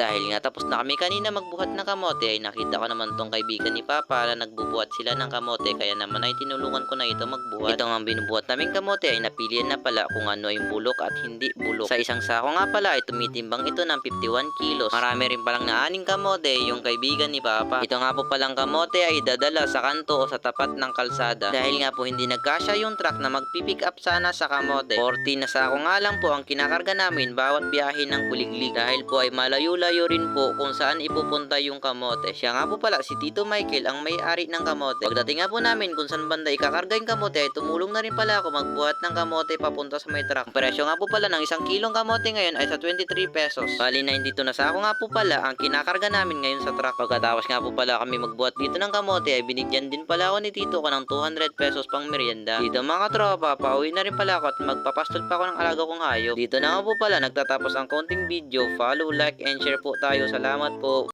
Dahil nga tapos na kami kanina magbuhat ng kamote ay nakita ko naman tong kaibigan ni Papa na nagbubuhat sila ng kamote kaya naman ay tinulungan ko na ito magbuhat. Ito nga binubuhat naming kamote ay napilian na pala kung ano yung bulok at hindi bulok. Sa isang sako nga pala ay tumitimbang ito ng 51 kilos. Marami rin palang naaning kamote yung kaibigan ni Papa. Ito nga po palang kamote ay dadala sa kanto o sa tapat ng kalsada. Dahil nga po hindi nagkasya yung truck na magpipick up sana sa kamote. 40 na sako nga lang po ang kinakarga namin bawat biyahe ng kuliglig. Dahil po ay malayo-layo rin po kung saan ipupunta yung kamote. Siya nga po pala si Tito Michael ang may-ari ng kamote. Pagdating nga po namin kung saan banda ikakarga yung kamote tumulong na rin pala ako magbuhat ng kamote papunta sa may truck. Presyo nga po pala ng isang kilong kamote ngayon ay sa 23 pesos. Bali 92 na sako nga po pala ang kinakarga namin ngayon sa truck. Pagkatapos nga po pala kami magbuhat dito ng kamote ay binigyan din pala ako ni Tito ko ng 200 pesos pang merienda. Dito mga tropa, pauwi na rin pala ako at magpapastol pa ako ng alaga kong hayop. Dito na nga po pala nagtatapos ang konting video. Follow, like, and share po tayo. Salamat po.